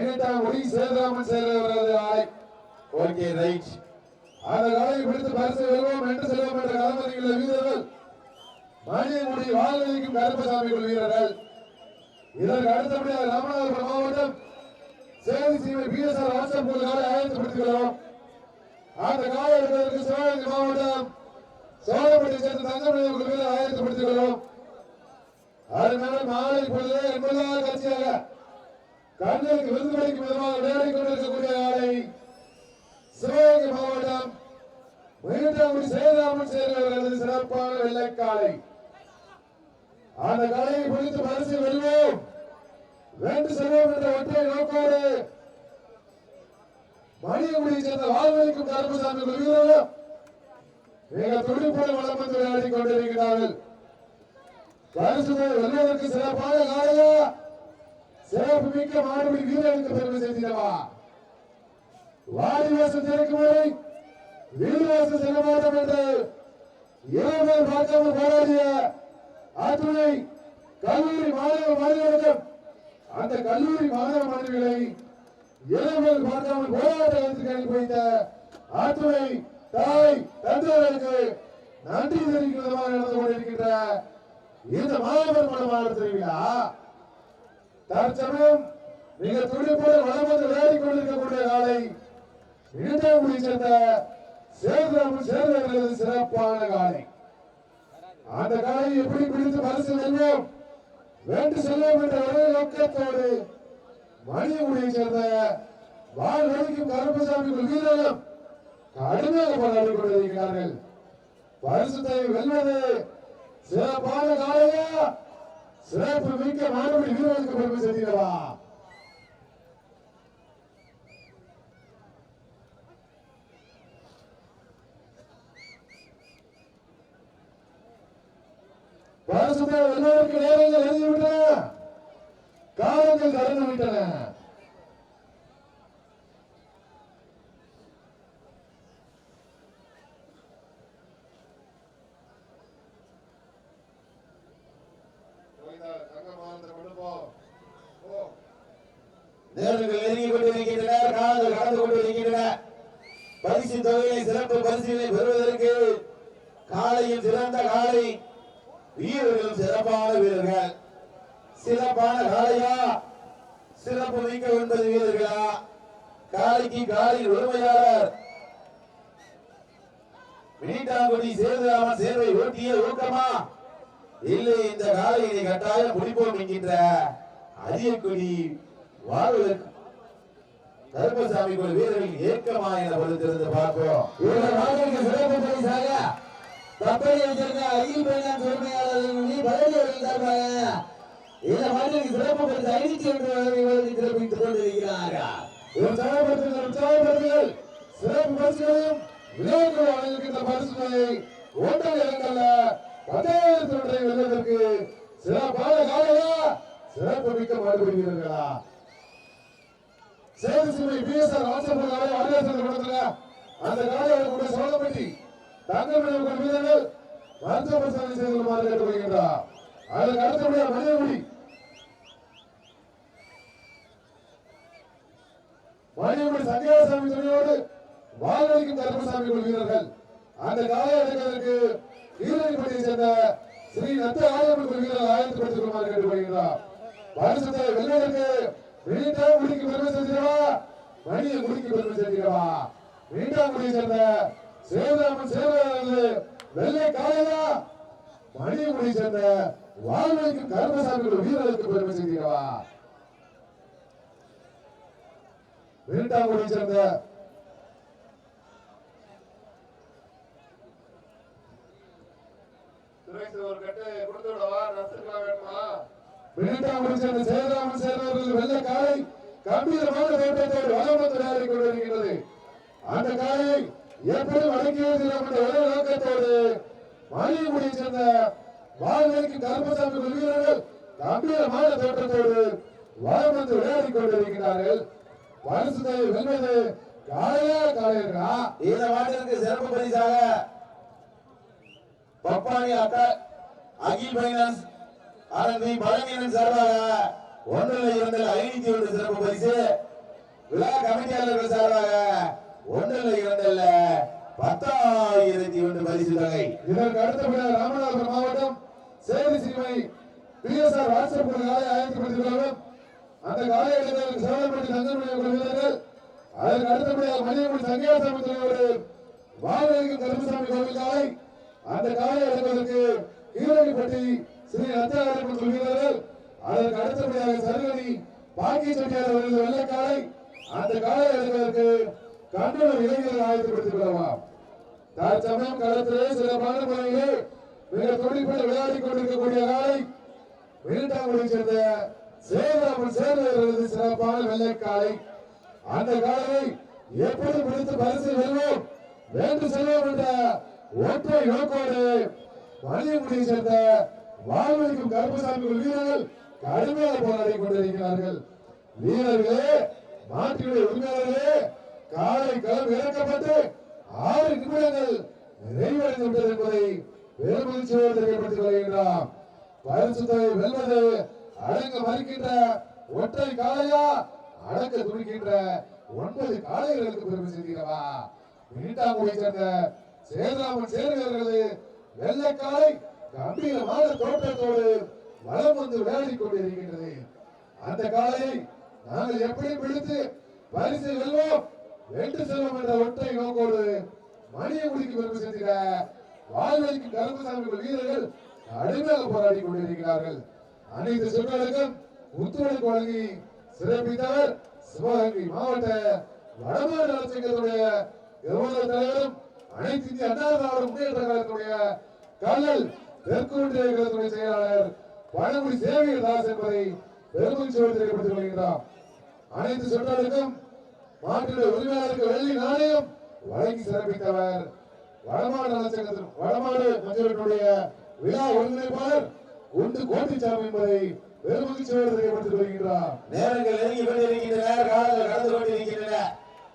மீட்டாங்குடி சேதுராமன் சேர்ந்தவரது ஆலை okay right. அந்த காலையை பிடித்து பரிசு வெல்வோம் என்று செல்வோம் என்ற களமதியுள்ள வீரர்கள் மணியங்குடி வாழ்வழிக்கும் கருப்பசாமி வீரர்கள் இதற்கு அடுத்தபடியாக ராமநாதபுரம் மாவட்டம் சேவை சீமை பிஎஸ்ஆர் வாட்ஸ்அப் காலை ஆயத்தப்படுத்துகிறோம் அந்த காலை எடுப்பதற்கு சிவகங்கை மாவட்டம் சோழப்பட்டி சேர்ந்த தங்கமணி வீரர் ஆயத்தப்படுத்துகிறோம் அருமையான மாலை பொழுது என்பதால் கட்சியாக கண்ணுக்கு விருது கிடைக்கும் விதமாக விளையாடிக் கொண்டிருக்கக்கூடிய ஆலை சிவகங்கை மாவட்டம் மீட்டாங்குடி சேதாமன் சேர்ந்தவர்களது சிறப்பான வெள்ளைக்காலை அந்த கலையை பிடித்து பரிசு வெல்வோம். வென்று செல்வோம் என்ற ஒற்றை நோக்கோடு மணியங்குடியை சேர்ந்த வாழ்வழிக்கும் கருப்பசாமி வீரர்கள் மிக துடிப்புடன் வளம் வந்து விளையாடிக் கொண்டிருக்கிறார்கள். பரிசுமை வெல்வதற்கு சிறப்பான காலையா சிறப்பு மிக்க மாடுபிடி வீரர்களுக்கு பெருமை சேர்த்திடவா? வாடிவாசம் திறக்கும் வரை வீரவாசம் செல்ல மாட்டோம் என்று இரவு பார்க்காமல் போராடிய ஆற்றுமை கல்லூரி மாணவ மாணவர்கள் அந்த கல்லூரி மாணவ மாணவிகளை இரவு பார்க்காமல் போராட்டத்திற்கு அனுப்பி வைத்த ஆற்றுமை தாய் தந்தையர்களுக்கு நன்றி தெரிவிக்கும் விதமாக நடந்து கொண்டிருக்கின்ற இந்த மாணவர் மனமான திருவிழா. தற்சமயம் மிக துடிப்புடன் வளம் வந்து விளையாடிக் கொண்டிருக்கக்கூடிய காலை இணையமொழி சேர்ந்த சேர்ந்தவர்கள் சேர்ந்தவர்களது சிறப்பான காலை. அந்த காலை எப்படி பிடித்து பரிசு வெல்வோம்? வேண்டு செல்வோம் என்ற ஒரே நோக்கத்தோடு மணியகுடியை சேர்ந்த வாழ்வழிக்கும் கருப்பசாமி வீரர்களும் கடுமையாக போராடி கொண்டிருக்கிறார்கள். பரிசுத்தை வெல்வது சிறப்பான காலையா? சிறப்பு மிக்க மாணவர்கள் வீரர்களுக்கு பெருமை சேர்க்கிறவா பரிசுத்தை வெல்வதற்கு நேரங்கள் எழுதிவிட்டன. காலங்கள் கடந்து விட்டன. நேர்கள் நெருங்கி கொண்டிருக்கின்றனர் காலங்கள் கடந்து கொண்டிருக்கின்றன. பரிசு தொகையை சிறப்பு பரிசுகளை பெறுவதற்கு காலையில் சிறந்த காலை வீரர்களும் சிறப்பான வீரர்கள். சிறப்பான காலையா சிறப்பு மிக்க ஒன்பது வீரர்களா? காலைக்கு காலில் உரிமையாளர் மீட்டாங்குடி சேதுராமன் சேர்வை ஓட்டிய ஊக்கமா? இல்லை இந்த காலையினை கட்டாயம் முடிப்போம் என்கின்ற அரியக்குடி வாழ்வதற்கு கருப்பசாமி கோயில் வீரர்கள் ஏக்கமா என பொறுத்திருந்து பார்க்கிறோம். இந்த நாட்டிற்கு சிறப்பு பரிசாக கப்பலில் சேர்ந்த அகில் பைனான் உரிமையாளர்கள் பதவி அவர்கள் தருவாங்க இந்த நாட்டிற்கு சிறப்பு பரிசு ஐநூத்தி ஒன்று வழங்கி சிறப்பித்துக் கொண்டிருக்கிறார்கள் உற்சாகப்படுத்துங்கள் உற்சாகப்படுத்துங்கள். சிறப்பு பரிசுகளையும் விளையாட்டு வழங்குகின்ற பரிசுகளை ஒன்றை இடங்கள்ல பத்தாயிரத்தி ஒன்றை வெல்வதற்கு சிறப்பான காலையா? சிறப்பு மிக்க மாறுபடுகிறீர்களா வீரர்களா சேது பிஎஸ்ஆர் வாட்ஸ்அப் காலை வரவேற்று கொடுத்துங்க அந்த காலையை சோழப்பட்டி தங்கமணி வீரர்கள் மருத்துவ பரிசோதனை செய்து கொள்ளுமாறு கேட்டுக்கொள்கின்றார். அதற்கு அடுத்தபடியாக மனிதகுடி மணியகுடி சத்யாசாமி துணையோடு வாழ்வழிக்கும் தர்மசாமி குழு வீரர்கள். அந்த காலை அடைவதற்கு வீரர்பட்டியை சேர்ந்த ஸ்ரீ நத்த ஆலயம்மன் குழு வீரர்கள் ஆயத்தப்படுத்திக் கொள்ளுமாறு கேட்டுக்கொள்கிறார் பரிசுத்தை வெல்வதற்கு மீண்டும் குடிக்கு பெருமை சேர்க்கிறவா மணியை குடிக்கு பெருமை சேர்க்கிறவா மீண்டும் குடியை சேர்ந்த சேவராமன் சேவராமன் வெள்ளை காலையா? மணியை குடியை சேர்ந்த வாழ்வைக்கு கருப்பசாமி குழு வீரர்களுக்கு பெருமை சேர்க்கிறவா வீட்டாங்குடியை சேர்ந்த ஒரு கட்டு கொடுத்து விடவா? நசுக்கலாம் வேண்டுமா மீண்டும் வீட்டாங்குடியை சேர்ந்த சேதாமன் சேர்ந்தவர்கள் வெள்ள காலை கம்பீரமான தோட்டத்தோடு வளம் வந்து கொண்டிருக்கிறது அந்த காலை எப்படி வழங்கியது என்ற நோக்கத்தோடு மாலியங்குடியை சேர்ந்த வாழ்வழிக்கு கருப்பசாமி வீரர்கள் கம்பீரமான தோட்டத்தோடு வளம் வந்து விளையாடி கொண்டிருக்கிறார்கள். பரிசுத்தை வெல்வது காலையா காலையா இந்த மாட்டிற்கு சிறப்பு பரிசாக பப்பானி அக்கா அகில் பைனான்ஸ் அரங்கி பழனியன் சார்பாக ஒன்றில் இரண்டில் ஐநூத்தி ஒன்று சிறப்பு பரிசு. விழா கமிட்டியாளர்கள் சார்பாக ஒன்றில் இரண்டில் பத்தாயிரத்தி ஒன்று பரிசு தொகை. இதற்கு அடுத்தபடியாக ராமநாதபுரம் மாவட்டம். சேரி பிஎஸ்ஆர் வாட்ஸ்அப் காலை ஆயத்தப்படுத்திக் கொள்ளவும். அந்த காலை எடுத்தவருக்கு சேவல்பட்டி வீரர்கள் அதற்கு அடுத்தபடியாக மணியமணி சங்கியாசாமி தலைவர் வாழகிக்கும் கருமசாமி கோவில் காலை. அந்த காலை எடுப்பதற்கு கீழடிப்பட்டி ஸ்ரீ ரத்னாகரன் வீரர்கள் அதற்கு அடுத்தபடியாக சருகணி பாக்கிய செட்டியார் அவர்களது வெள்ளக்காலை அந்த காலை எடுப்பதற்கு கண்டன இளைஞர்கள் ஆயத்தப்படுத்திக் கொள்ளலாம். தற்சமயம் களத்திலே சிறப்பான முறையிலே மிக துடிப்புடன் விளையாடி கொண்டிருக்கக்கூடிய காலை வீட்டாங்குடியை சேர்ந்த சேவராமன் சேர்ந்தவர்களது சிறப்பான வெள்ளைக்காலை அந்த காலையை எப்படி பிடித்து பரிசு வெல்வோம்? வேண்டு செல்வோம் என்ற ஒற்றை நோக்கோடு மணியங்குடியை சேர்ந்த வாழ்வழிக்கும் கருப்பசாமி வீரர்கள் கடுமையாக போராடி கொண்டிருக்கிறார்கள். வீரர்களே மாட்டினுடைய உரிமையாளர்களே காலை களம் இறக்கப்பட்டு ஆறு நிமிடங்கள் நிறைவடைந்து விட்டது என்பதை பெருமகிழ்ச்சியோடு தெரியப்படுத்திக் கொள்கின்றார். பரிசு தொகை வெல்வது அடங்க மறுக்கின்ற ஒற்றை காலையா அடங்க துடிக்கின்ற ஒன்பது காலைகளுக்கு பெருமை சேர்க்கிறவா? மீட்டாங்குடியை சேர்ந்த சேதுராமன் சேர்வர்களது வெள்ளைக்காலை கம்பீரமான தோற்றத்தோடு வளம் வந்து விளையாடி கொண்டிருக்கின்றது அந்த காளையை நாங்கள் எப்படி பிடித்து பரிசு வெல்வோம். வென்று செல்வோம் என்ற ஒற்றை நோக்கோடு மணியகுடிக்கு பெருமை சேர்த்திட வாழ்வழிக்கு கருமசாமி வீரர்கள் கடுமையாக போராடி கொண்டிருக்கிறார்கள். அனைத்து சொற்களுக்கும் ஒத்துழைப்பு வழங்கி சிறப்பித்தவர் சிவகங்கை மாவட்ட வடமாநில நலச்சங்கத்துடைய கௌரவ தலைவரும் அனைத்து இந்திய அண்ணா திராவிட முன்னேற்ற கழகத்துடைய கல்லல் தெற்கு ஒன்றிய செயலாளர் பழங்குடி சேவைகள் தாஸ் என்பதை பெருமகிழ்ச்சியோடு தெரியப்படுத்திக் கொள்கின்றார் அனைத்து சொற்களுக்கும் மாநில உரிமையாளருக்கு வெள்ளி நாணயம் வழங்கி சிறப்பித்தவர் வடமாடு நலச்சங்கத்தின் வடமாடு மஞ்சளுடைய விழா ஒருங்கிணைப்பாளர் குண்டு கோட்டிச்சாமி என்பதை பெருமகிழ்ச்சியோடு தெரியப்படுத்திக் கொள்கின்றார் நேரங்கள் நெருங்கி கொண்டிருக்கின்றன காலங்கள் கடந்து கொண்டிருக்கின்றன.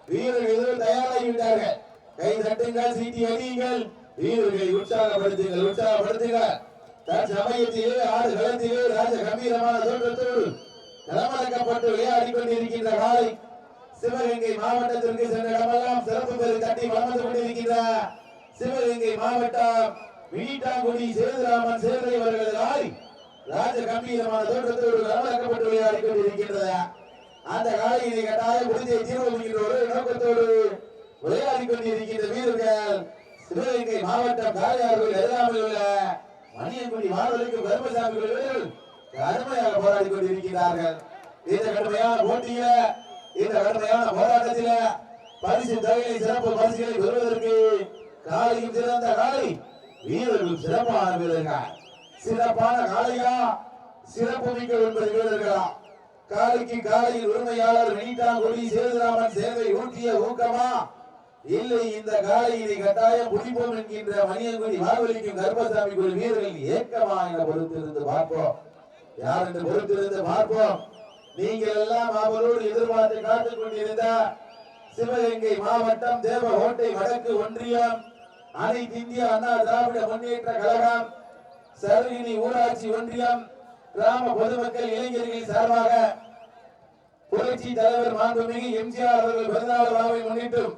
வீரர்கள் எதுவும் தயாராகிவிட்டார்கள் கை தட்டுங்கள் சீட்டி அடியுங்கள் வீரர்களை உற்சாகப்படுத்துங்கள் உற்சாகப்படுத்துங்கள். தற்சமயத்திலே ஆடு களத்திலே ராஜ கம்பீரமான தோற்றத்தோடு களமிறக்கப்பட்டு விளையாடி கொண்டிருக்கின்ற காலை சிவகங்கை மாவட்டத்திற்கு சென்ற இடமெல்லாம் சிறப்பு பெரு தட்டி வளர்ந்து கொண்டிருக்கின்ற சிவகங்கை மாவட்டம் வீட்டாங்குடி சேதுராமன் சேதுரை அவர்களது காலை ராஜ கம்பீரமான தோற்றத்தோடு களமிறக்கப்பட்டு விளையாடி கொண்டிருக்கின்றது. அந்த காலையினை கட்டாயம் முடிஞ்சை தீர்வு என்கின்ற ஒரு நோக்கத்தோடு விளையாடி கொண்டிருக்கின்ற வீரர்கள் சிவகங்கை மாவட்டம் காளையார்கள் எதிராமல் உள்ள மணியங்குடி மாணவர்களுக்கு பெருமசாமி வீரர்கள் கடுமையாக போராடி கொண்டிருக்கிறார்கள். இந்த கடுமையான போட்டியில இந்த கடுமையான போராட்டத்தில பரிசு தொகையை சிறப்பு பரிசுகளை பெறுவதற்கு காலையும் சிறந்த காலை வீரர்கள் சிறப்பான வீரர்கள். சிறப்பான காலையா சிறப்பு மிக்க என்பது வீரர்களா? காலைக்கு காலையில் உரிமையாளர் நீட்டாங்குடி சேதுராமன் சேவை ஊட்டிய ஊக்கமா? இல்லை இந்த காலையினை கட்டாயம் முடிப்போம் என்கின்ற மணியங்குடி வாழ்வழிக்கும் கர்ப்பசாமி குரு வீரர்கள் ஏக்கமா என பொறுத்திருந்து பார்ப்போம். யார் என்று பொறுத்திருந்து பார்ப்போம். நீங்கள் எல்லாம் அவரோடு எதிர்பார்த்து காத்துக் கொண்டிருந்த சிவகங்கை மாவட்டம் தேவகோட்டை வடக்கு ஒன்றியம் அனைத்து இந்திய அண்ணா திராவிட முன்னேற்ற கழகம் சருகினி ஊராட்சி ஒன்றியம் கிராம பொதுமக்கள் இளைஞர்கள் சார்பாக புரட்சி தலைவர் மாண்புமிகு எம்ஜிஆர் அவர்கள் பிறந்தநாள் விழாவை முன்னிட்டும்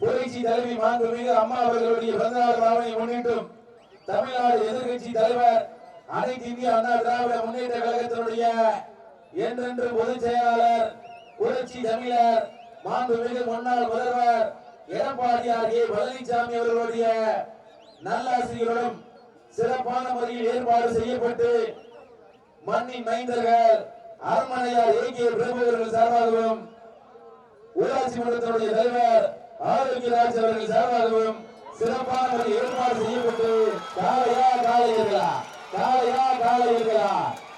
புரட்சி தலைவி மாண்புமிகு அம்மா அவர்களுடைய பிறந்தநாள் விழாவை முன்னிட்டும் தமிழ்நாடு எதிர்க்கட்சி தலைவர் அனைத்து இந்திய அண்ணா திராவிட முன்னேற்ற கழகத்தினுடைய என்றென்று பொதுச் செயலாளர் புரட்சி தமிழர் மாண்புமிகு முன்னாள் முதல்வர் எடப்பாடியார் ஏ பழனிசாமி அவர்களுடைய நல்லாசிரியர்களும் சிறப்பான முறையில் ஏற்பாடு செய்யப்பட்டு மண்ணின் மைந்தர்கள் அரண்மனையார் ஏகிய பிரபுவர்கள் சார்பாகவும் ஊராட்சி மன்றத்தினுடைய தலைவர் ஆரோக்கியராஜ் அவர்கள் சார்பாகவும் சிறப்பான ஒரு ஏற்பாடு செய்யப்பட்டு காலையா காலையர்களா காலையா காலையர்களா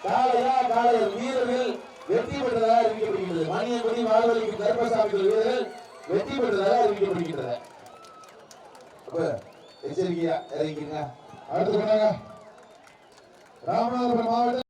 காலையா காலையர் வீரர்கள் வெற்றி பெற்றதாக அறிவிக்கப்படுகிறது மணியங்குடி வாழ்வழிக்கு கருப்பசாமி வீரர்கள் வெற்றி பெற்றதாக அறிவிக்கப்படுகின்றது அப்ப எச்சரிக்கையா இறங்கிங்க அடுத்து ராமநாதபுரம் மாவட்டம்